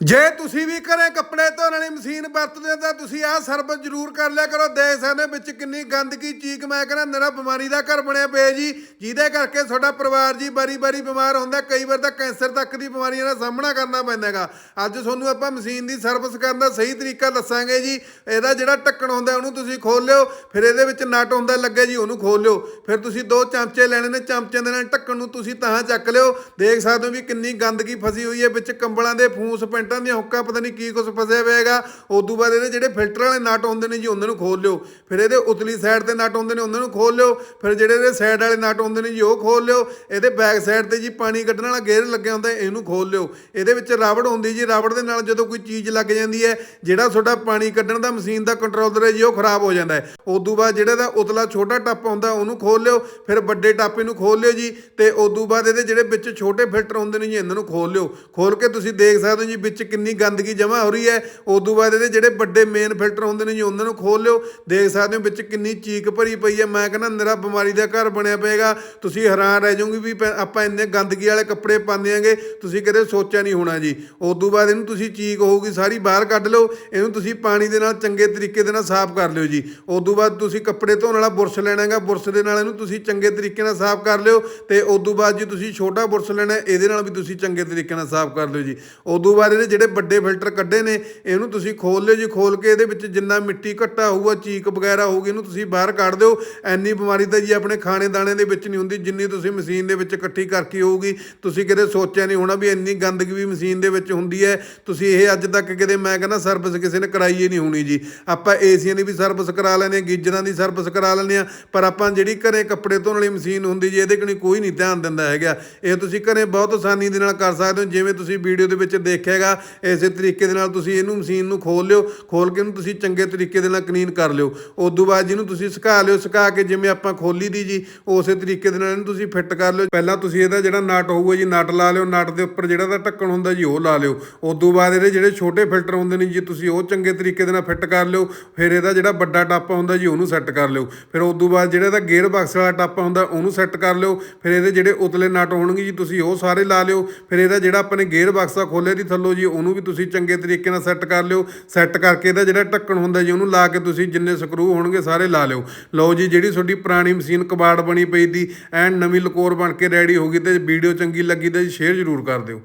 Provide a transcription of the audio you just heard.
ਜੇ ਤੁਸੀਂ ਵੀ ਘਰੇ ਕੱਪੜੇ ਧੋਣ ਵਾਲੀ ਮਸ਼ੀਨ ਵਰਤਦੇ ਹੋ ਤਾਂ ਤੁਸੀਂ ਆਹ ਸਰਵਿਸ ਜ਼ਰੂਰ ਕਰ ਲਿਆ ਕਰੋ। ਦੇਖ ਸਕਦੇ ਹੋ ਵਿੱਚ ਕਿੰਨੀ ਗੰਦਗੀ, ਚੀਕ ਮੈਂ ਕਹਿੰਦਾ ਨਰਾ ਬਿਮਾਰੀ ਦਾ ਘਰ ਬਣਿਆ ਪਿਆ ਜੀ। ਜਿਹਦੇ ਕਰਕੇ ਤੁਹਾਡਾ ਪਰਿਵਾਰ ਜੀ ਬਾਰੀ-ਬਾਰੀ ਬਿਮਾਰ ਹੁੰਦਾ ਕਈ ਵਾਰ ਤਾਂ ਕੈਂਸਰ ਤੱਕ ਦੀ ਬਿਮਾਰੀਆਂ ਦਾ ਸਾਹਮਣਾ ਕਰਨਾ ਪੈਂਦਾ ਹੈਗਾ। ਅੱਜ ਤੁਹਾਨੂੰ ਆਪਾਂ ਮਸ਼ੀਨ ਦੀ ਸਰਵਿਸ ਕਰਨ ਦਾ ਸਹੀ ਤਰੀਕਾ ਦੱਸਾਂਗੇ ਜੀ। ਇਹਦਾ ਜਿਹੜਾ ਢੱਕਣ ਹੁੰਦਾ ਉਹਨੂੰ ਤੁਸੀਂ ਖੋਲ ਲਿਓ। ਫਿਰ ਇਹਦੇ ਵਿੱਚ ਨਟ ਹੁੰਦਾ ਲੱਗੇ ਜੀ, ਉਹਨੂੰ ਖੋਲ ਲਿਓ। ਫਿਰ ਤੁਸੀਂ ਦੋ ਚਮਚੇ ਲੈਣੇ ਨੇ, ਚਮਚਿਆਂ ਦੇ ਨਾਲ ਢੱਕਣ ਨੂੰ ਤੁਸੀਂ ਤਾਂ ਚੱਕ ਲਿਓ। ਦੇਖ ਸਕਦੇ ਹੋ ਵੀ ਕਿੰਨੀ ਗੰਦਗੀ ਫਸੀ ਹੋਈ ਹੈ। ਵਿੱਚ ਕੰਬਲਾਂ ਦੇ ਫੂਸ ਪੈਂਟ ਦੀਆਂ ਹੁੱਕਾਂ ਪਤਾ ਨਹੀਂ ਕੀ ਕੁਝ ਫਸਿਆ ਹੋਇਆ ਉਦੋਂ ਬਾਅਦ ਇਹਦੇ ਜਿਹੜੇ ਫਿਲਟਰ ਵਾਲੇ ਨਟ ਹੁੰਦੇ ਨੇ ਜੀ ਉਹਨਾਂ ਨੂੰ ਖੋਲ ਲਿਓ। ਫਿਰ ਇਹਦੇ ਉਤਲੀ ਸਾਈਡ ਤੇ ਨਟ ਹੁੰਦੇ ਨੇ ਉਹਨਾਂ ਨੂੰ ਖੋਲ ਲਿਓ। ਫਿਰ ਜਿਹੜੇ ਇਹਦੇ ਸਾਈਡ ਵਾਲੇ ਨਟ ਹੁੰਦੇ ਨੇ ਜੀ, ਉਹ ਖੋਲ ਲਿਓ। ਇਹਦੇ ਬੈਕ ਸਾਈਡ ਤੇ ਜੀ ਪਾਣੀ ਕੱਢਣ ਵਾਲਾ ਗੇਅਰ ਲੱਗਿਆ ਹੁੰਦਾ, ਇਹਨੂੰ ਖੋਲ ਲਿਓ। ਇਹਦੇ ਵਿੱਚ ਰਬੜ ਹੁੰਦੀ ਜੀ, ਰਬੜ ਦੇ ਨਾਲ ਜਦੋਂ ਕੋਈ ਚੀਜ਼ ਲੱਗ ਜਾਂਦੀ ਹੈ, ਜਿਹੜਾ ਤੁਹਾਡਾ ਪਾਣੀ ਕੱਢਣ ਦਾ ਮਸ਼ੀਨ ਦਾ ਕੰਟਰੋਲਰ ਹੈ ਜੀ, ਉਹ ਖਰਾਬ ਹੋ ਜਾਂਦਾ ਹੈ। ਉਦੋਂ ਬਾਅਦ ਜਿਹੜਾ ਦਾ ਉਤਲਾ ਛੋਟਾ ਟੱਪ ਹੁੰਦਾ ਉਹਨੂੰ ਖੋਲ ਲਿਓ। ਫਿਰ ਵੱਡੇ ਟਾਪੇ ਨੂੰ ਖੋਲ ਲਿਓ ਜੀ। ਤੇ ਉਦੋਂ ਬਾਅਦ ਇਹਦੇ ਜਿਹੜੇ ਵਿੱਚ ਛੋਟੇ ਫਿਲਟਰ ਹੁੰਦੇ ਨੇ ਜੀ, ਇਹਨਾਂ ਨੂੰ ਖੋਲ ਲਿਓ। ਖੋਲ ਕੇ ਤੁਸੀਂ ਦੇਖ ਸਕਦੇ ਹੋ ਜੀ, ਵਿੱਚ ਕਿੰਨੀ ਗੰਦਗੀ ਜਮ੍ਹਾਂ ਹੋ ਰਹੀ ਹੈ, ਉਦੋਂ ਬਾਅਦ ਇਹਦੇ ਜਿਹੜੇ ਵੱਡੇ ਮੇਨ ਫਿਲਟਰ ਹੁੰਦੇ ਨੇ ਜੀ, ਉਹਨਾਂ ਨੂੰ ਖੋਲ ਲਿਓ। ਦੇਖ ਸਕਦੇ ਹੋ ਵਿੱਚ ਕਿੰਨੀ ਚੀਕ ਭਰੀ ਪਈ ਹੈ। ਮੈਂ ਕਹਿੰਦਾ ਨਿਰਾ ਬਿਮਾਰੀ ਦਾ ਘਰ ਬਣਿਆ ਪਏਗਾ। ਤੁਸੀਂ ਹੈਰਾਨ ਰਹਿ ਜਾਓਗੇ ਵੀ ਪ- ਆਪਾਂ ਇੰਨੇ ਗੰਦਗੀ ਵਾਲੇ ਕੱਪੜੇ ਪਾਉਂਦੇ ਆਂਗੇ ਤੁਸੀਂ ਕਦੇ ਸੋਚਿਆ ਨਹੀਂ ਹੋਣਾ ਜੀ। ਉਦੋਂ ਬਾਅਦ ਇਹਨੂੰ ਤੁਸੀਂ ਚੀਕ ਹੋਊਗੀ, ਸਾਰੀ ਬਾਹਰ ਕੱਢ ਲਓ, ਇਹਨੂੰ ਤੁਸੀਂ ਪਾਣੀ ਦੇ ਨਾਲ ਚੰਗੇ ਤਰੀਕੇ ਦੇ ਨਾਲ ਸਾਫ਼ ਕਰ ਲਿਓ ਜੀ। ਉਦੋਂ ਬਾਅਦ ਤੁਸੀਂ ਕੱਪੜੇ ਧੋਣ ਵਾਲਾ ਬੁਰਸ਼ ਲੈਣਾ ਹੈਗਾ, ਬੁਰਸ਼ ਦੇ ਨਾਲ ਇਹਨੂੰ ਤੁਸੀਂ ਚੰਗੇ ਤਰੀਕੇ ਨਾਲ ਸਾਫ਼ ਕਰ ਲਿਓ ਤੇ ਤੋਂ ਬਾਅਦ ਜੀ ਤੁਸੀਂ ਛੋਟਾ ਬੁਰਸ਼ ਲੈਣਾ ਇਹਦੇ ਨਾਲ ਵੀ ਤੁਸੀਂ ਚੰਗੇ ਤਰੀਕੇ ਨਾਲ ਸਾਫ਼ ਕਰ ਲਿਓ ਜੀ। ਉਦੋਂ ਬਾਅਦ ਇਹਦੇ ਜਿਹੜੇ ਵੱਡੇ ਫਿਲਟਰ ਕੱਢੇ ਨੇ, ਇਹਨੂੰ ਤੁਸੀਂ ਖੋਲ ਲਿਓ ਜੀ, ਖੋਲ ਕੇ ਇਹਦੇ ਵਿੱਚ ਜਿੰਨਾ ਮਿੱਟੀ ਘੱਟਾ ਹੋਊਗਾ, ਚੀਕ ਵਗੈਰਾ ਹੋਊਗੀ, ਇਹਨੂੰ ਤੁਸੀਂ ਬਾਹਰ ਕੱਢ ਦਿਓ। ਐਨੀ ਬਿਮਾਰੀ ਤਾਂ ਜੀ ਆਪਣੇ ਖਾਣੇ ਦਾਣੇ ਦੇ ਵਿੱਚ ਨਹੀਂ ਹੁੰਦੀ, ਜਿੰਨੀ ਤੁਸੀਂ ਮਸ਼ੀਨ ਦੇ ਵਿੱਚ ਇਕੱਠੀ ਕਰਕੇ ਹੋਊਗੀ, ਤੁਸੀਂ ਕਦੇ ਸੋਚਿਆ ਨਹੀਂ ਹੋਣਾ ਵੀ ਇੰਨੀ ਗੰਦਗੀ ਵੀ ਮਸ਼ੀਨ ਦੇ ਵਿੱਚ ਹੁੰਦੀ ਹੈ, ਤੁਸੀਂ ਇਹ ਅੱਜ ਤੱਕ ਕਿਤੇ ਮੈਂ ਕਹਿੰਦਾ ਸਰਵਿਸ ਕਿਸੇ ਨੇ ਕਰਾਈ ਹੀ ਨਹੀਂ ਹੋਣੀ ਜੀ। ਆਪਾਂ ਏਸੀਆਂ ਦੀ ਵੀ ਸਰਵਿਸ ਕਰਾ ਲੈਂਦੇ ਹਾਂ, ਗੀਜ਼ਰਾਂ ਦੀ ਸਰਵਿਸ ਕਰਾ ਲੈਂਦੇ ਹਾਂ, ਪਰ ਆਪਾਂ ਜਿਹੜੀ ਘਰੇ ਕੱਪੜੇ ਧੋਣ ਵਾਲੀ ਮਸ਼ੀਨ ਹੁੰਦੀ ਜੀ, ਇਹਦੇ ਕਣੀ ਕੋਈ ਨਹੀਂ ਧਿਆਨ ਦਿੰਦਾ ਹੈਗਾ। ਇਹ ਤੁਸੀਂ ਘਰੇ ਬਹੁਤ ਆਸਾਨੀ ਦੇ ਨਾਲ ਕਰ ਸਕਦੇ ਹੋ, ਜਿਵੇਂ ਤੁਸੀਂ ਵੀਡੀਓ ਦੇ ਵਿੱਚ ਦੇਖਿਆਗਾ ਇਸੇ ਤਰੀਕੇ ਦੇ ਨਾਲ ਤੁਸੀਂ ਇਹਨੂੰ ਮਸ਼ੀਨ ਨੂੰ ਖੋਲ ਲਿਓ, ਖੋਲ ਕੇ ਇਹਨੂੰ ਤੁਸੀਂ ਚੰਗੇ ਤਰੀਕੇ ਦੇ ਨਾਲ ਕਲੀਨ ਕਰ ਲਿਓ। ਉਦੋਂ ਬਾਅਦ ਜਿਹਨੂੰ ਤੁਸੀਂ ਸੁਕਾ ਲਿਓ, ਸੁਕਾ ਕੇ ਜਿਵੇਂ ਆਪਾਂ ਖੋਲੀ ਦੀ ਜੀ, ਉਸੇ ਤਰੀਕੇ ਦੇ ਨਾਲ ਇਹਨੂੰ ਤੁਸੀਂ ਫਿੱਟ ਕਰ ਲਿਓ। ਪਹਿਲਾਂ ਤੁਸੀਂ ਇਹਦਾ ਜਿਹੜਾ ਨਟ ਹੋਊਗਾ ਜੀ, ਨਟ ਲਾ ਲਿਓ, ਨਟ ਦੇ ਉੱਪਰ ਜਿਹੜਾ ਦਾ ਢੱਕਣ ਹੁੰਦਾ ਜੀ, ਉਹ ਲਾ ਲਿਓ। ਉਦੋਂ ਬਾਅਦ ਇਹਦੇ ਜਿਹੜੇ ਛੋਟੇ ਫਿਲਟਰ ਹੁੰਦੇ ਨੇ ਜੀ, ਤੁਸੀਂ ਉਹ ਚੰਗੇ ਤਰੀਕੇ ਦੇ ਨਾਲ ਫਿੱਟ ਕਰ ਲਿਓ। ਫਿਰ ਇਹਦਾ ਜਿਹੜਾ ਵੱਡਾ ਟਾਪਾ ਹੁੰਦਾ ਜੀ, ਉਹਨੂੰ ਸੈੱਟ ਕਰ ਲਿਓ। ਫਿਰ ਉਦੋਂ ਬਾਅਦ ਜਿਹੜਾ ਇਹਦਾ ਗੇਅਰ ਬਾਕਸ ਵਾਲਾ ਟਾਪਾ ਹੁੰਦਾ, ਉਹਨੂੰ ਸੈੱਟ ਕਰ ਲਿਓ। ਫਿਰ ਇਹਦੇ ਜਿਹੜੇ ਉਤਲੇ ਨਟ ਹੋਣਗੇ ਜੀ, ਤੁਸੀਂ ਉਹ ਸਾਰੇ ਲਾ ਲਿਓ। ਫਿਰ ਇਹਦਾ ਜਿਹੜਾ ਆਪਣੇ ਗੇਅਰ ਬਾਕਸ ਆ ਖੋਲੇ ਦੀ ਥੱਲੋਂ ਜੀ ਉਹਨੂੰ ਵੀ ਤੁਸੀਂ ਚੰਗੇ ਤਰੀਕੇ ਨਾਲ ਸੈੱਟ ਕਰ ਲਿਓ। ਸੈੱਟ ਕਰਕੇ ਇਹਦਾ ਜਿਹੜਾ ਢੱਕਣ ਹੁੰਦਾ ਜੀ, ਉਹਨੂੰ ਲਾ ਕੇ ਤੁਸੀਂ ਜਿੰਨੇ ਸਕਰੂ ਹੋਣਗੇ ਸਾਰੇ ਲਾ ਲਿਓ। ਲਓ ਜੀ, ਜਿਹੜੀ ਤੁਹਾਡੀ ਪੁਰਾਣੀ ਮਸ਼ੀਨ ਕਬਾੜ ਬਣੀ ਪਈ ਦੀ ਐਂਡ ਨਵੀਂ ਲਕੋਰ ਬਣ ਕੇ ਰੈਡੀ ਹੋ ਗਈ ਤੇ ਵੀਡੀਓ ਚੰਗੀ ਲੱਗੀ ਤਾਂ ਸ਼ੇਅਰ ਜ਼ਰੂਰ ਕਰ ਦਿਓ।